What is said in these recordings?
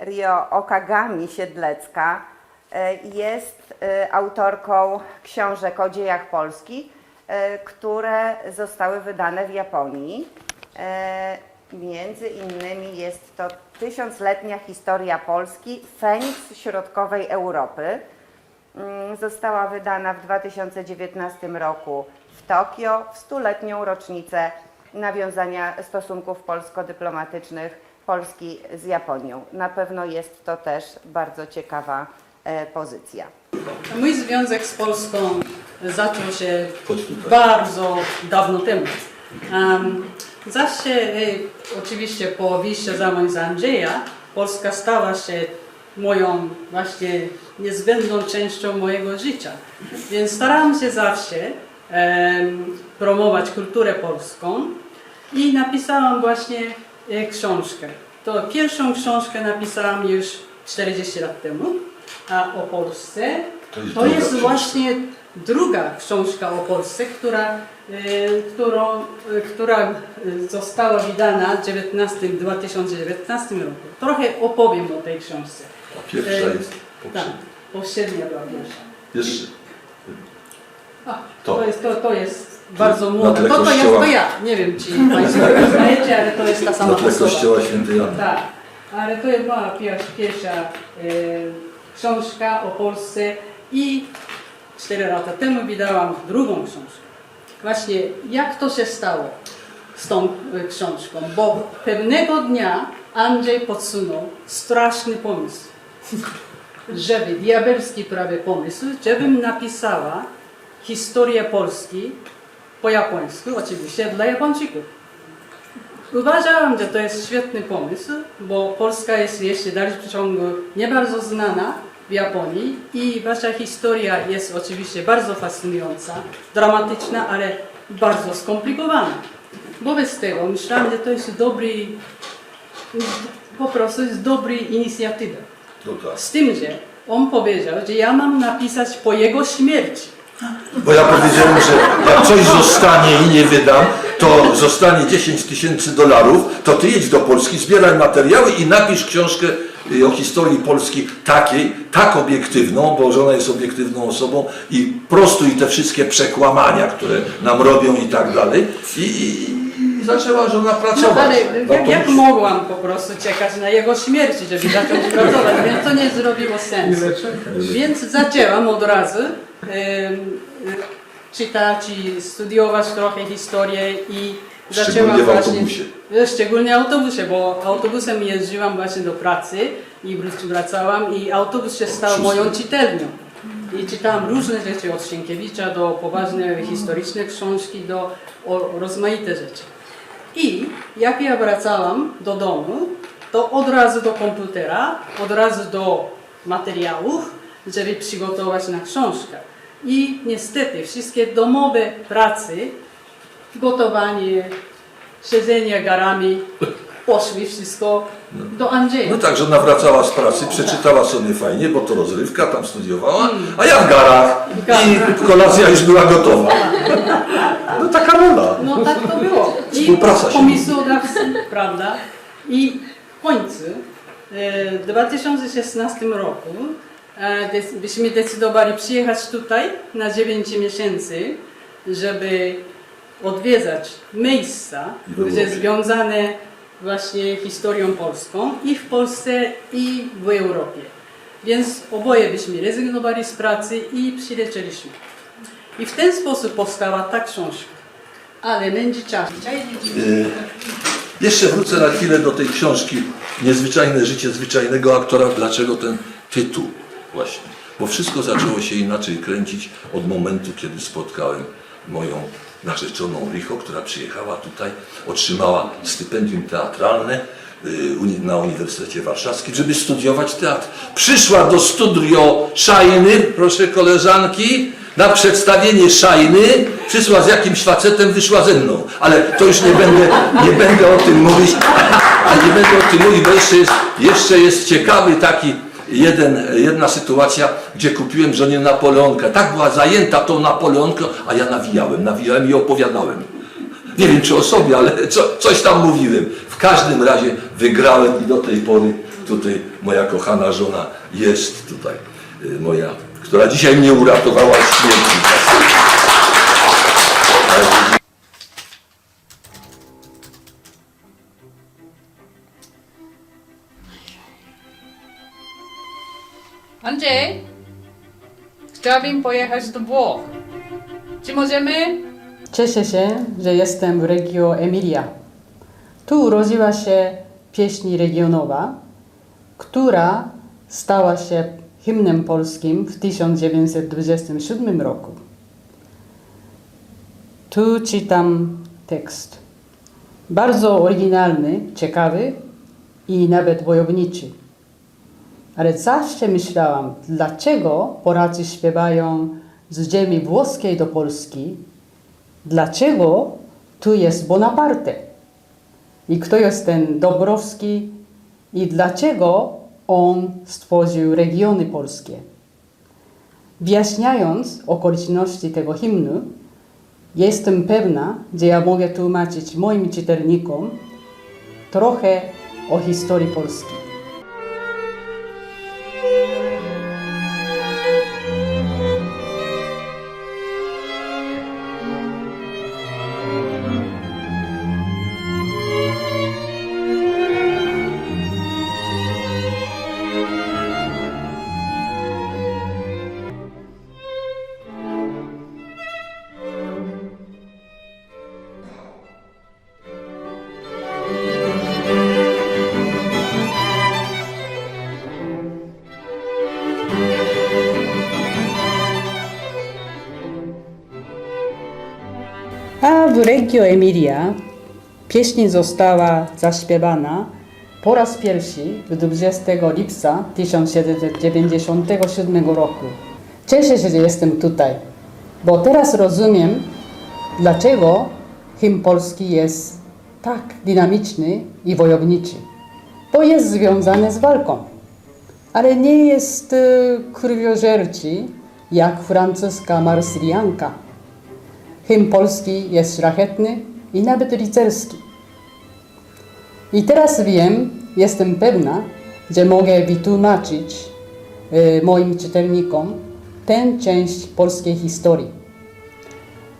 Rio Okagami Siedlecka e, jest e, autorką książek o dziejach Polski, e, które zostały wydane w Japonii. Między innymi jest to tysiącletnia historia Polski, Feniks środkowej Europy. Mm, Została wydana w 2019 roku w Tokio w stuletnią rocznicę nawiązania stosunków polsko-dyplomatycznych Polski z Japonią. Na pewno jest to też bardzo ciekawa e, pozycja. Mój związek z Polską zaczął się bardzo dawno temu. Um, zawsze, e, oczywiście po wyjściu za mną z Andrzeja, Polska stała się moją właśnie niezbędną częścią mojego życia. Więc starałam się zawsze promować kulturę polską i napisałam właśnie książkę. To pierwszą książkę napisałam już 40 lat temu a o Polsce. To jest To jest właśnie druga książka o Polsce, która, e, którą, e, która została wydana w 19, 2019 roku. Trochę opowiem o tej książce. A pierwsza jest Tak, poprzednia. poprzednia była pierwsza. Jeszcze. A, To. to. jest, to, to jest bardzo młoda. tle To, to jest to ja. Nie wiem, czy Państwo znacie, ale to jest ta sama Na tle osoba. kościoła świętej Jana. Tak, ale to jest była pierwsza, e, książka o Polsce i 4 lata temu wydałam drugą książkę. Właśnie jak to się stało z tą e, książką, bo pewnego dnia Andrzej podsunął straszny pomysł, żeby, diabelski prawie pomysł, żebym napisała historię Polski po japońsku, oczywiście dla Japończyków. Uważałam, że to jest świetny pomysł, bo Polska jest jeszcze w dalszym ciągu nie bardzo znana w Japonii i wasza historia jest oczywiście bardzo fascynująca, dramatyczna, ale bardzo skomplikowana. Wobec tego myślałam, że to jest dobry, po prostu jest dobry inicjatywa. No tak. Z tym, że on powiedział, że ja mam napisać po jego śmierci. Bo ja powiedziałem, że jak coś zostanie i nie wydam, to zostanie 10 tysięcy dolarów, to ty jedź do Polski, zbieraj materiały i napisz książkę y, o historii Polski takiej, tak obiektywną, bo żona jest obiektywną osobą i prostuj te wszystkie przekłamania, które nam robią i tak dalej. I, i, zaczęła żona No pracować. ale Na jak, jak mogłam po prostu czekać na jego śmierci, żeby zacząć pracować, więc to nie zrobiło sensu. Więc zaczęłam od razu czytać i studiować trochę historię i Szczególnie zaczęłam w właśnie... autobusie. Szczególnie w autobusie, bo autobusem jeździłam właśnie do pracy i wracałam i autobus się stał moją czytelnią. I czytałam różne rzeczy od Sienkiewicza do poważne historyczne książki, do o, rozmaite rzeczy. I jak ja wracałam do domu, to od razu do komputera, od razu do materiałów, żeby przygotować na książkę. I niestety wszystkie domowe prace, gotowanie, siedzenie garami, poszły wszystko do Andrzeja. No tak, żona wracała z pracy, przeczytała sobie fajnie, bo to rozrywka, tam studiowała, a ja w garach i kolacja już była gotowa. No taka rola. No tak to było. I Współpraca się pomysłodawcy, prawda? I w końcu e, w 2016 roku e, byśmy decydowali przyjechać tutaj na 9 miesięcy, żeby odwiedzać miejsca, Europie. związane właśnie historią polską i w Polsce i w Europie. Więc oboje byśmy rezygnowali z pracy i przylecieliśmy. I w ten sposób powstała ta książka. Ale będzie czas. Y, Jeszcze wrócę na chwilę do tej książki Niezwyczajne życie zwyczajnego aktora. Dlaczego ten tytuł właśnie? Bo wszystko zaczęło się inaczej kręcić od momentu, kiedy spotkałem moją narzeczoną Richo, która przyjechała tutaj, otrzymała stypendium teatralne y, na Uniwersytecie Warszawskim, żeby studiować teatr. Przyszła do studio Szajny, proszę koleżanki, na przedstawienie Szajny, przyszła z jakimś facetem, wyszła ze mną. Ale to już nie będę, nie będę o tym mówić, ale nie będę o tym mówić, bo jeszcze jest, jeszcze jest ciekawy taki jeden, jedna sytuacja, gdzie kupiłem żonie Napoleonkę. Tak była zajęta tą Napoleonką, a ja nawijałem, nawijałem i opowiadałem. Nie wiem czy o sobie, ale co, coś tam mówiłem. W każdym razie wygrałem i do tej pory tutaj moja kochana żona jest tutaj, y, moja, która dzisiaj mnie uratowała z śmierci. Andrzej, chciałabym pojechać do Włoch. Czy możemy? Cieszę się, że jestem w regionie Emilia. Tu urodziła się pieśń regionowa, która stała się hymnem polskim w 1927 roku. Tu czytam tekst. Bardzo oryginalny, ciekawy i nawet wojowniczy. Ale zawsze myślałam, dlaczego Polacy śpiewają z ziemi włoskiej do Polski, dlaczego tu jest Bonaparte i kto jest ten Dobrowski i dlaczego on stworzył regiony polskie. Wyjaśniając okoliczności tego hymnu, jestem pewna, że ja mogę tłumaczyć moim czytelnikom trochę o historii Polski. Reggio Emilia pieśń została zaśpiewana po raz pierwszy w 20 lipca 1797 roku. Cieszę się, że jestem tutaj, bo teraz rozumiem, dlaczego hymn polski jest tak dynamiczny i wojowniczy. Bo jest związany z walką, ale nie jest e, krwiożerczy jak francuska marsyljanka. Hymn polski jest szlachetny i nawet rycerski. I teraz wiem, jestem pewna, że mogę wytłumaczyć e, moim czytelnikom tę część polskiej historii.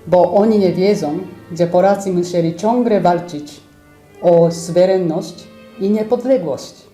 Bo oni nie wiedzą, że Polacy musieli ciągle walczyć o suwerenność i niepodległość.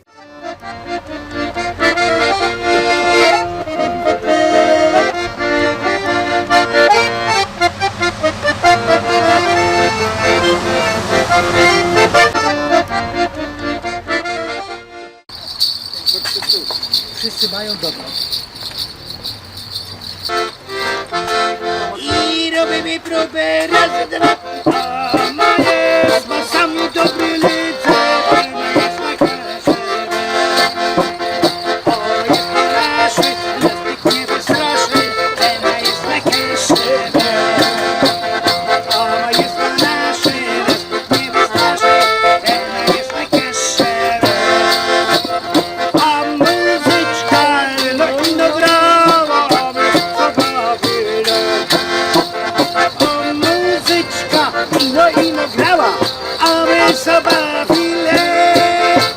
No i no grała, a my co bawimy.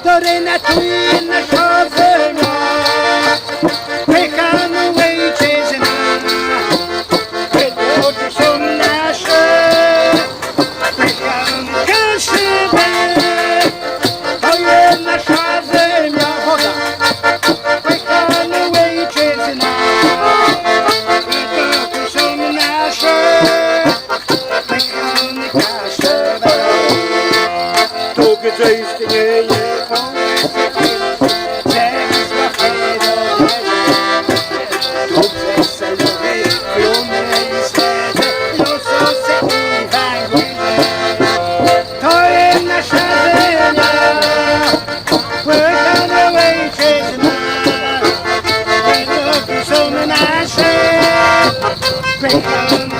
To renatuje nasza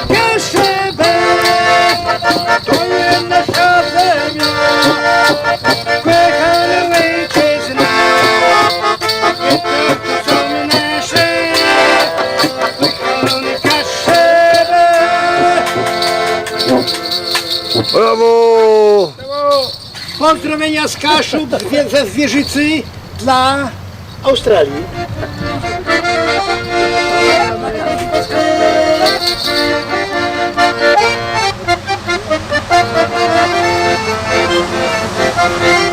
kaszebę. To jest nasza ziemia, pychana ojczyzna, pychamy kaszebę. Brawo! Pozdrowienia z Kaszub, ze Zwierzycy dla Australii. Thank you.